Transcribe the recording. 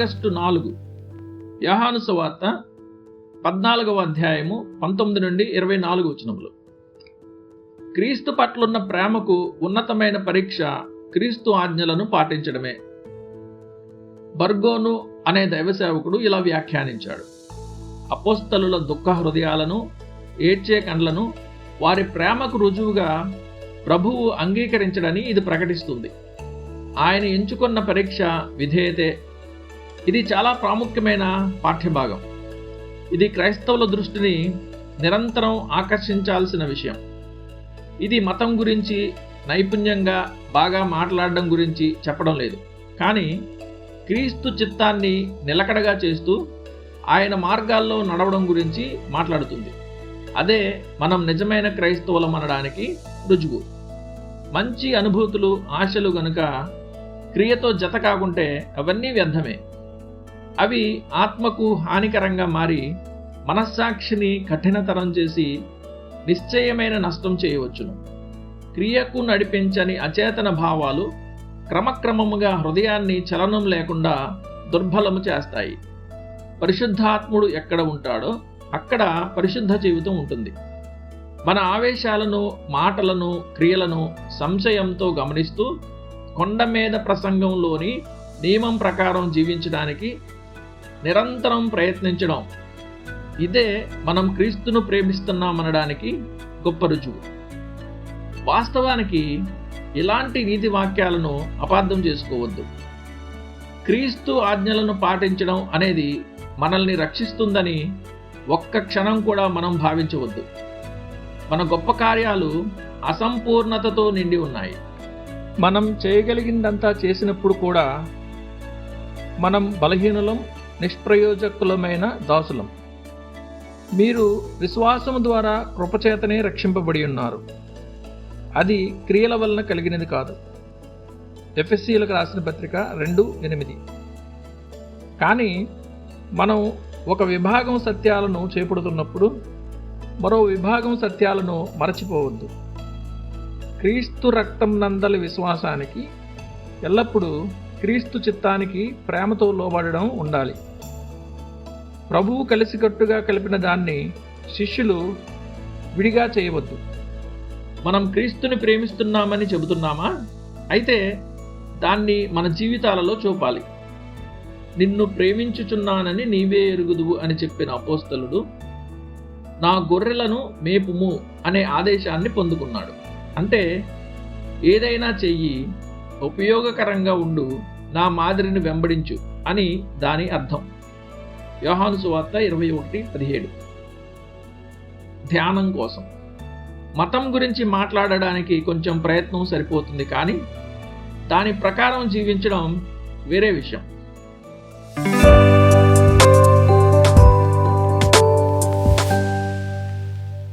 August నాలుగు. యహాను సువార్త పద్నాలుగవ అధ్యాయము పంతొమ్మిది నుండి ఇరవై నాలుగు వచనములు. క్రీస్తు పట్లున్న ప్రేమకు ఉన్నతమైన పరీక్ష క్రీస్తు ఆజ్ఞలను పాటించడమే. బర్గోను అనే దైవసేవకుడు ఇలా వ్యాఖ్యానించాడు. అపోస్తలుల దుఃఖ హృదయాలను ఏడ్చే కండ్లను వారి ప్రేమకు రుజువుగా ప్రభువు అంగీకరించడని ఇది ప్రకటిస్తుంది. ఆయన ఎంచుకున్న పరీక్ష విధేయతే ఇది చాలా ప్రాముఖ్యమైన పాఠ్యభాగం. ఇది క్రైస్తవుల దృష్టిని నిరంతరం ఆకర్షించాల్సిన విషయం. ఇది మతం గురించి నైపుణ్యంగా బాగా మాట్లాడడం గురించి చెప్పడం లేదు. కానీ క్రీస్తు చిత్తాన్ని నిలకడగా చేస్తూ ఆయన మార్గాల్లో నడవడం గురించి మాట్లాడుతుంది. అదే మనం నిజమైన క్రైస్తవులం అనడానికి రుజువు. మంచి అనుభూతులు ఆశలు గనుక క్రియతో జత కాకుంటే అవన్నీ వ్యర్థమే. అవి ఆత్మకు హానికరంగా మారి మనస్సాక్షిని కఠినతరం చేసి నిశ్చయమైన నష్టం చేయవచ్చును. క్రియకు నడిపించని అచేతన భావాలు క్రమక్రమముగా హృదయాన్ని చలనం లేకుండా దుర్బలము చేస్తాయి. పరిశుద్ధాత్ముడు ఎక్కడ ఉంటాడో అక్కడ పరిశుద్ధ జీవితం ఉంటుంది. మన ఆవేశాలను మాటలను క్రియలను సంశయంతో గమనిస్తూ కొండ మీద ప్రసంగంలోని నియమం ప్రకారం జీవించడానికి నిరంతరం ప్రయత్నించడం. ఇదే మనం క్రీస్తును ప్రేమిస్తున్నామనడానికి గొప్ప రుజువు. వాస్తవానికి ఇలాంటి నీతి వాక్యాలను అపార్థం చేసుకోవద్దు. క్రీస్తు ఆజ్ఞలను పాటించడం అనేది మనల్ని రక్షిస్తుందని ఒక్క క్షణం కూడా మనం భావించవద్దు. మన గొప్ప కార్యాలు అసంపూర్ణతతో నిండి ఉన్నాయి. మనం చేయగలిగిందంతా చేసినప్పుడు కూడా మనం బలహీనులం నిష్ప్రయోజకులమైన దాసులం. మీరు విశ్వాసం ద్వారా కృపచేతనే రక్షింపబడి ఉన్నారు. అది క్రియల వలన కలిగినది కాదు. ఎఫ్ఎస్సీలకు రాసిన పత్రిక రెండు ఎనిమిది. కానీ మనం ఒక విభాగం సత్యాలను చేపడుతున్నప్పుడు మరో విభాగం సత్యాలను మరచిపోవద్దు. క్రీస్తు రక్తం నందలి విశ్వాసానికి ఎల్లప్పుడూ క్రీస్తు చిత్తానికి ప్రేమతో లోబడడం ఉండాలి. ప్రభువు కలిసికట్టుగా కలిపిన దాన్ని శిష్యులు విడిగా చేయవద్దు. మనం క్రీస్తుని ప్రేమిస్తున్నామని చెబుతున్నామా? అయితే దాన్ని మన జీవితాలలో చూపాలి. నిన్ను ప్రేమించుచున్నానని నీవే ఎరుగుదువు అని చెప్పిన అపోస్తలుడు నా గొర్రెలను మేపుము అనే ఆదేశాన్ని పొందుకున్నాడు. అంటే ఏదైనా చెయ్యి ఉపయోగకరంగా ఉండు నా మాదిరిని వెంబడించు అని దాని అర్థం. యోహాను సువార్త ఇరవై ఒకటి పదిహేడు. ధ్యానం కోసం. మతం గురించి మాట్లాడడానికి కొంచెం ప్రయత్నం సరిపోతుంది కానీ దాని ప్రకారం జీవించడం వేరే విషయం.